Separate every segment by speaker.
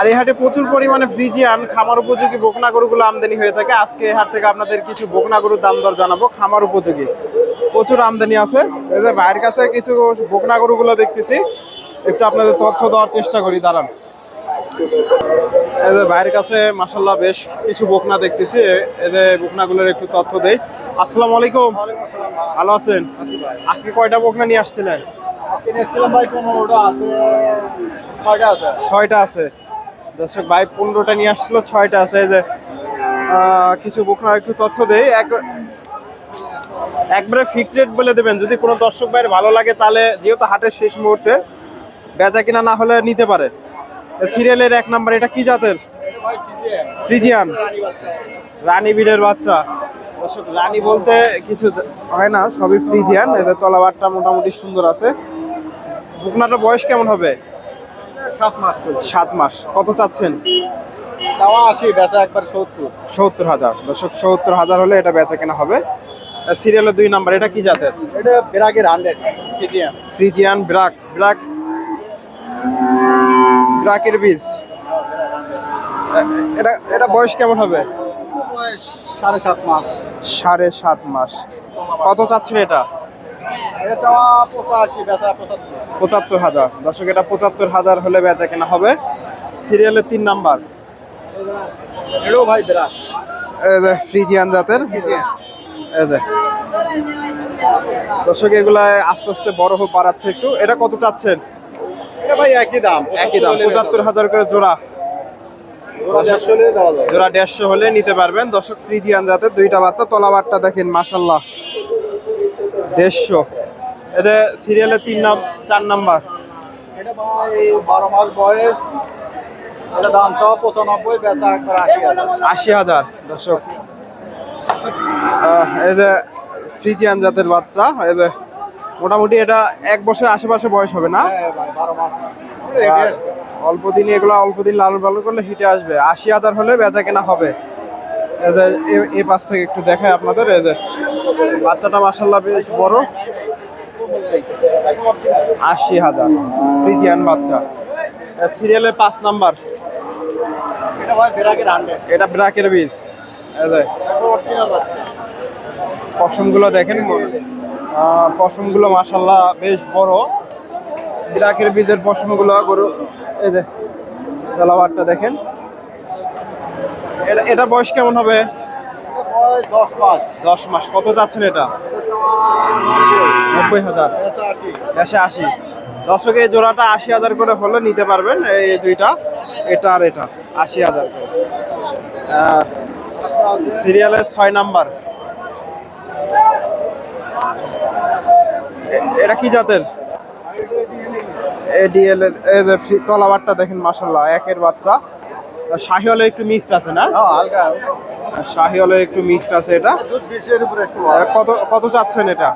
Speaker 1: আর এই হাটে প্রচুর পরিমাণে ফ্রিজিয়ান খামার উপযোগী বকনা গরুগুলো আমদানি হয়ে থাকে। আজকে এই হাট থেকে আপনাদের কিছু বকনা গরুর দাম দর জানাব খামার উপযোগী। প্রচুর আমদানি আছে। এই যে ভাইয়ের কাছে কিছু বকনা গরুগুলো দেখতেছি। একটু আপনাদের তথ্য দেওয়ার চেষ্টা করি দাঁড়ান। এই যে ভাইয়ের কাছে মাসাল্লাহ বেশ কিছু বকনা দেখতেছি। এই যে বকনাগুলোর একটু তথ্য দেই। আসসালামু আলাইকুম। ভালো আছেন? আজকে কয়টা বকনা নিয়ে আসছিলেন?
Speaker 2: আজকে ভাই পনেরোটা আছে ছয়টা আছে।
Speaker 1: ছয়টা আছে। দর্শক, ভাই পনেরোটা নিয়ে আসছিল ছয়টা আছে যে কিছু বকনার একটু তথ্য দেই। এক, একবারে ফিক্সড রেট বলে দেবেন, যদি কোনো দর্শক ভাইয়ের ভালো লাগে, তাহলে যেহেতু হাটের শেষ মুহূর্তে, বেচা কিনা না হলে নিতে পারে। সিরিয়ালের এক নাম্বার, এটা কি জাতের? ফ্রিজিয়ান।
Speaker 2: রানী
Speaker 1: বিডের বাচ্চা। দর্শক, রানী বলতে কিছু হয় না, সবই ফ্রিজিয়ান এদের তলাবারটা মোটামুটি সুন্দর আছে। বুকনাটার বয়স কেমন হবে?
Speaker 2: সাত মাস
Speaker 1: সাত মাস। কত চাচ্ছেন?
Speaker 2: চাওয়া আশি বেচা একবার সত্তর।
Speaker 1: সত্তর হাজার। দর্শক সত্তর হাজার হলে এটা বেচা কেনা হবে। সিরিয়ালের দুই নাম্বার এটা কি জাতের?
Speaker 2: এটা বেরাগের hundred Friesian
Speaker 1: Friesian BRAC BRAC ব্রাকের বীজ। এটা এটা বয়স কেমন হবে?
Speaker 2: বয়স সাড়ে সাত মাস।
Speaker 1: সাড়ে সাত মাস। কত চাচ্ছেন এটা?
Speaker 2: পঁচাত্তর।
Speaker 1: হাজার। দর্শক এটা পঁচাত্তর হাজার হলে বেচা কেনা হবে। সিরিয়ালের তিন নাম্বার।
Speaker 2: এটাও ভাই বেরাগ
Speaker 1: ফ্রিজিয়ান জাতের। দর্শক এগুলা আস্তে আস্তে বড় হয়ে বাড়াচ্ছে একটু। এটা কত চাচ্ছেন?
Speaker 2: ভাই একই দাম।
Speaker 1: একই দাম। পঁচাত্তর হাজার করে জোড়া। জোড়া দেড়শো হলে নিতে পারবেন। দর্শক ফ্রিজিয়ান জাতের দুইটা বাচ্চা তলাবারটা দেখেন মাসাল্লাহ দেড়শো। এতে সিরিয়ালের তিন নাম চার নাম্বার।
Speaker 2: এটা ভাই বারো মাস বয়স এটা দাম চাওয়া পঁচানব্বই বেচা একবার আশি হাজার।
Speaker 1: আশি হাজার দর্শক। এই যে ফ্রিজিয়ান জাতের বাচ্চা এই যে মোটামুটি এটা এক বছরের আশেপাশে বয়স হবে না?
Speaker 2: হ্যাঁ
Speaker 1: অল্প দিনই এগুলো অল্প দিন লালন পালন করলে হিটে আসবে। আশি হাজার হলে বেচা কেনা হবে। এ- এই পাশ থেকে একটু দেখায় আপনাদের এই যে বাচ্চাটা মাসাল্লাহ বেশ বড়। আশি হাজার। ফ্রিজিয়ান বাচ্চা। সিরিয়ালের পাঁচ নাম্বার।
Speaker 2: এটা
Speaker 1: ব্রাকের বীজ। পশমগুলো দেখেন। পশমগুলো মাসাল্লাহ বেশ বড়। ব্রাকের বীজের পশমগুলো গরু এই যে তলাবারটা দেখেন। এটা এটা বয়স কেমন হবে?
Speaker 2: দশ মাস।
Speaker 1: দশ মাস। কত চাচ্ছেন এটা? নব্বই হাজার।
Speaker 2: বেচা আশি।
Speaker 1: দর্শক এই জোড়াটা আশি হাজার করে হলে নিতে পারবেন এই দুইটা। এটা আর এটা আশি হাজার করে। সিরিয়ালের ছয় নাম্বার। এটা কি জাতের? এডিএল এর এই যে ফ্রি- তলাবারটা দেখেন মাসাল্লাহ একের বাচ্চা। শাহিওয়ালের একটু মিক্সড আছে না?
Speaker 2: হ্যাঁ
Speaker 1: শাহিওয়ালের একটু মিক্সড আছে এটা। কত কত চাচ্ছেন এটা?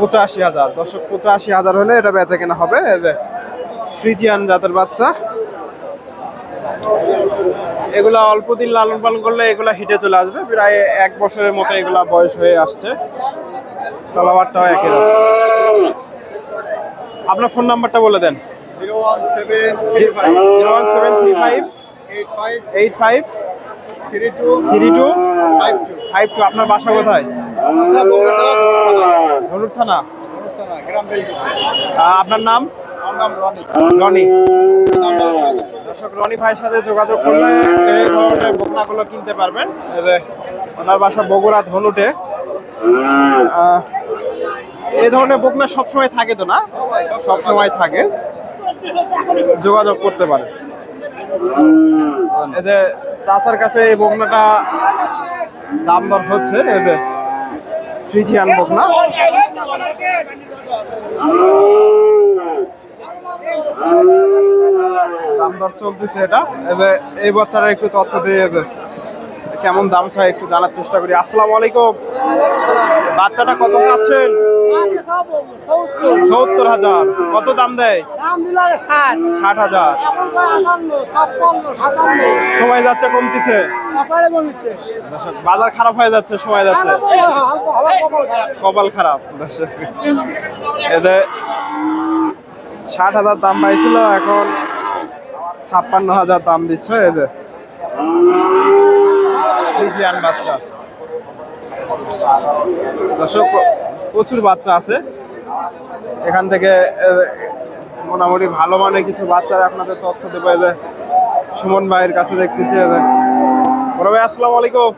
Speaker 2: পঁচাশি
Speaker 1: হাজার। দর্শক পঁচাশি হাজার হলে এটা বেচা কেনা হবে। ফ্রিজিয়ান জাতের বাচ্চা। এগুলা অল্প দিন লালন পালন করলে এগুলা হিটে চলে আসবে। প্রায় এক বছরের মতো এগুলা বয়স হয়ে আসছে। তলাবারটাও একই রকম। আপনার ফোন নাম্বারটা বলে দেন।
Speaker 2: Zero one seven
Speaker 1: zero one seven three five
Speaker 2: eight five
Speaker 1: eight five
Speaker 2: three two five two.
Speaker 1: আপনার বাসা কোথায়? থানা
Speaker 2: গ্রাম বেল
Speaker 1: আহ, আপনার নাম?
Speaker 2: রনি।
Speaker 1: দর্শক রনি ভাইয়ের সাথে যোগাযোগ করলে এই ধরনের বকনাগুলো কিনতে পারবেন। যে ওনার বাসা বগুড়া ধনুটে। এই ধরনের বকনা সবসময় থাকে তো না? সবসময় থাকে। যোগাযোগ করতে পারে। এই যে চাচার কাছে এই বকনাটা দাম দর হচ্ছে, এই ফ্রিজিয়ান বকনা। দাম দর চলতেছে এটা। এই যে এই বাচ্চারা একটু তথ্য দিয়ে কেমন দাম চাই একটু জানার চেষ্টা করি। আসসালামু আলাইকুম। বাচ্চাটা কত চাচ্ছেন? সত্তর। হাজার। কত দাম দেয়? ষাট। হাজার। সময় যাচ্ছে কমতিছে? বাজার খারাপ হয়ে যাচ্ছে সময় যাচ্ছে। কপাল খারাপ এদের ষাট হাজার দাম পাইছিল এখন ছাপ্পান্ন হাজার দাম দিচ্ছে এদের বাচ্চা। দর্শক প্রচুর বাচ্চা আছে। এখান থেকে মোটামুটি ভালো মানের কিছু বাচ্চারা আপনাদের তথ্য দেবো। যে সুমন ভাইয়ের কাছে দেখতেছি বড় ভাই আসসালামু আলাইকুম।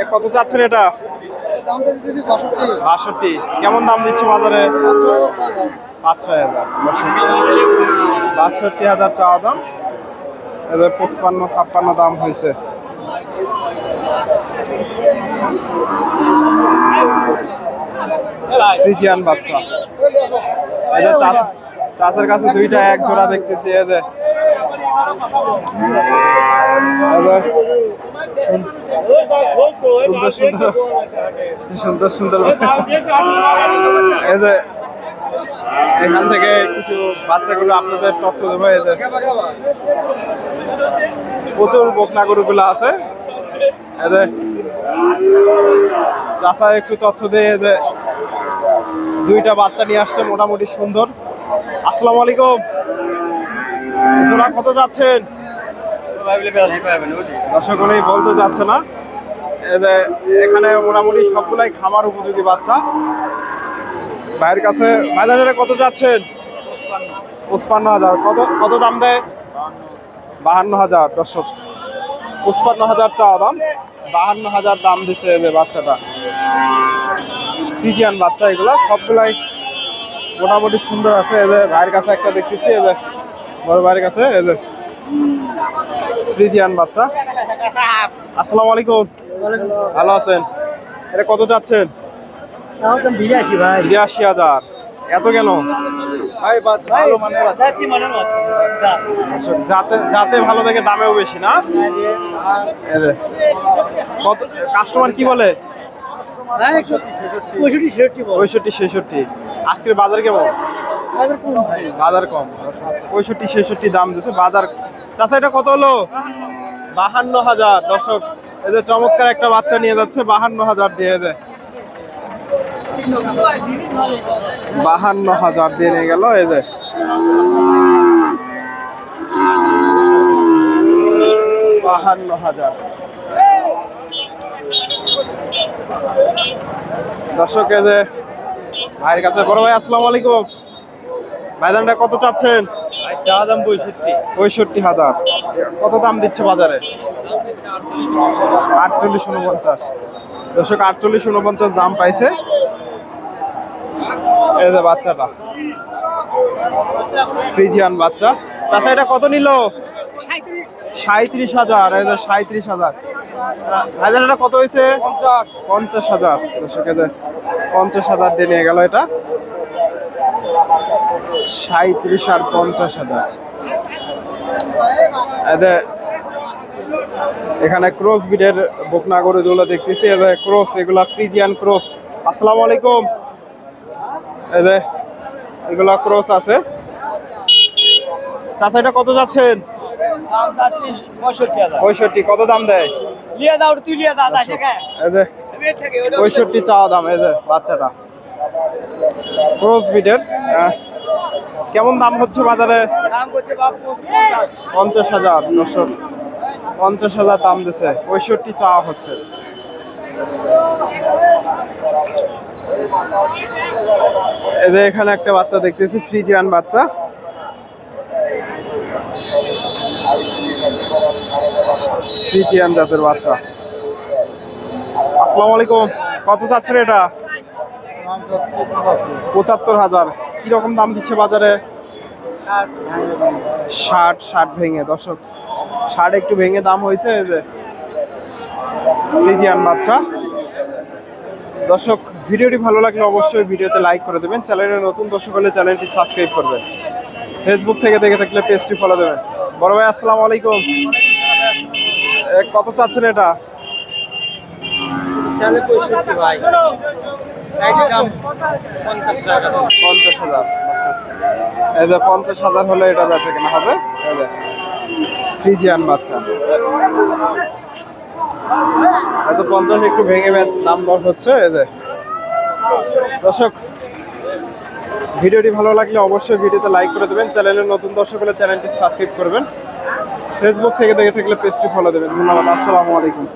Speaker 1: এ কত চাচ্ছেন এটা? বাষট্টি। কেমন দাম দিচ্ছে বাজারে? পাঁচ ছয় হাজার। বাষট্টি হাজার চাওয়া দাম। এদের পঁচপান্ন ছাপ্পান্ন দাম হয়েছে। ফ্রিজিয়ান বাচ্চা। যে চাচ- চাচার কাছে দুইটা এক জোড়া দেখতেছি সুন- সুন্দর সুন্দর সুন্দর সুন্দর এই যে এখান থেকে কিছু বাচ্চাগুলো আপনাদের তথ্য দেবো, এই প্রচুর বকনা গরুগুলো আছে। এই যে। চাষা একটু তথ্য দিয়ে যে। দুইটা বাচ্চা নিয়ে আসছে মোটামুটি সুন্দর। আসসালামু আলাইকুম। জোড়া কত যাচ্ছেন? দর্শক বলতে যাচ্ছে না। এখানে মোটামুটি সবগুলাই খামার উপযোগী বাচ্চা। ভাইয়ের কাছে বাজারে কত যাচ্ছেন? পঁচপান্ন হাজার। কত কত দাম দেয়? বাহান্ন হাজার। দর্শক, পঁচপান্ন হাজার চাওয়া দাম। বাহান্ন হাজার দাম দিছে বাচ্চাটা। ফিজিয়ান বাচ্চা এগুলো সবগুলাই মোটামুটি সুন্দর আছে। এই যে ভাইয়ের কাছে একটা দেখতেছি এই যে বড় ভাইয়ের কাছে এই যে ফ্রিজিয়ান বাচ্চা। আসসালামু আলাইকুম। ভালো আছেন? এটা কত চাচ্ছেন?
Speaker 3: বিরাশি ভাই।
Speaker 1: বিরাশি হাজার। এত কেন? যাতে যাতে ভালো দেখে দামেও বেশি না? কত কাস্টমার কি বলে?
Speaker 3: পঁয়ষট্টি ছেষট্টি। বল।
Speaker 1: পঁয়ষট্টি আজকের বাজার কেমন?
Speaker 3: বাজার কম
Speaker 1: বাজার কম। পঁয়ষট্টি ছেষট্টি দাম দিচ্ছে। বাজার চাষা এটা কত হলো? বাহান্ন হাজার। দর্শক এদের চমৎকার একটা বাচ্চা নিয়ে যাচ্ছে। বাহান্ন হাজার দিয়ে দেয় বাহান্ন হাজার দিয়ে নিয়ে গেল এদের বাহান্ন হাজার। দর্শক এদের ভাইয়ের কাছে বড় ভাই আসসালামু আলাইকুম। ভাইদানটা কত চাচ্ছেন?
Speaker 2: চা দাম পঁয়ষট্টি।
Speaker 1: পঁয়ষট্টি হাজার। কত দাম দিচ্ছে বাজারে? আটচল্লিশ উনপঞ্চাশ। দর্শক আটচল্লিশ উনপঞ্চাশ দাম পাইছে। এই যে বাচ্চাটা। ফ্রিজিয়ান বাচ্চা। চাচা এটা কত নিল? সাঁত্রিশ হাজার এই যে সাঁত্রিশ হাজার। হাজার এটা কত হয়েছে? পঞ্চাশ। হাজার। পঞ্চাশ হাজার দিয়ে নিয়ে গেল এটা। সাঁত্রিশ আর পঞ্চাশ হাজার। এখানে ক্রস বিডের বকনা গরুগুলো দেখতেছি। ক্রস এগুলা ফ্রিজিয়ান ক্রস। আসসালামু আলাইকুম। এদের এগুলা ক্রস আছে। চাচা এটা কত যাচ্ছেন?
Speaker 3: পঁয়ষট্টি।
Speaker 1: কত দাম দেয়?
Speaker 3: লিয়ে যাও তুই লিয়ে যা যাচ্ছে কে
Speaker 1: এদের
Speaker 3: থেকে
Speaker 1: পঁয়ষট্টি চাওয়া দাম এই যে বাচ্চাটা। ক্রস বিডের কেমন দাম হচ্ছে বাজারে?
Speaker 3: দাম করছে বাপ
Speaker 1: পঞ্চাশ। হাজার দর্শক পঞ্চাশ হাজার দাম দিছে পঁয়ষট্টি চাওয়া হচ্ছে। এদের এখানে একটা বাচ্চা দেখতেছি ফ্রিজিয়ান বাচ্চা। ফ্রিজিয়ান জাতের বাচ্চা। আসসালামু আলাইকুম। কত চাচ্ছেন এটা? পঁচাত্তর হাজার। কীরকম দাম দিচ্ছে বাজারে? ষাট ষাট ভেঙে। দর্শক, ষাট একটু ভেঙে দাম হয়েছে ফ্রিজিয়ান বাচ্চা। দর্শক, ভিডিওটি ভালো লাগলে অবশ্যই ভিডিওতে লাইক করে দেবেন। চ্যানেলে নতুন দর্শক হলে চ্যানেলটি সাবস্ক্রাইব করবেন। ফেসবুক থেকে দেখে থাকলে পেজটি ফলো দেবেন। বড় ভাই, আসসালামু আলাইকুম। কত চাচ্ছেন এটা?
Speaker 3: পঞ্চাশ
Speaker 1: হাজার। এই যে পঞ্চাশ হাজার হলে এটা বেচে কেনা হবে। ফ্রিজিয়ান বাচ্চা। হয়তো পঞ্চাশ একটু ভেঙে দাম দর হচ্ছে এই যে। দর্শক ভিডিওটি ভালো লাগলে অবশ্যই ভিডিওতে লাইক করে দেবেন। চ্যানেলের নতুন দর্শক হলে চ্যানেলটি সাবস্ক্রাইব করবেন। ফেসবুক থেকে দেখে থাকলে পেজটি ফলো দেবেন। ধন্যবাদ আসসালামু আলাইকুম।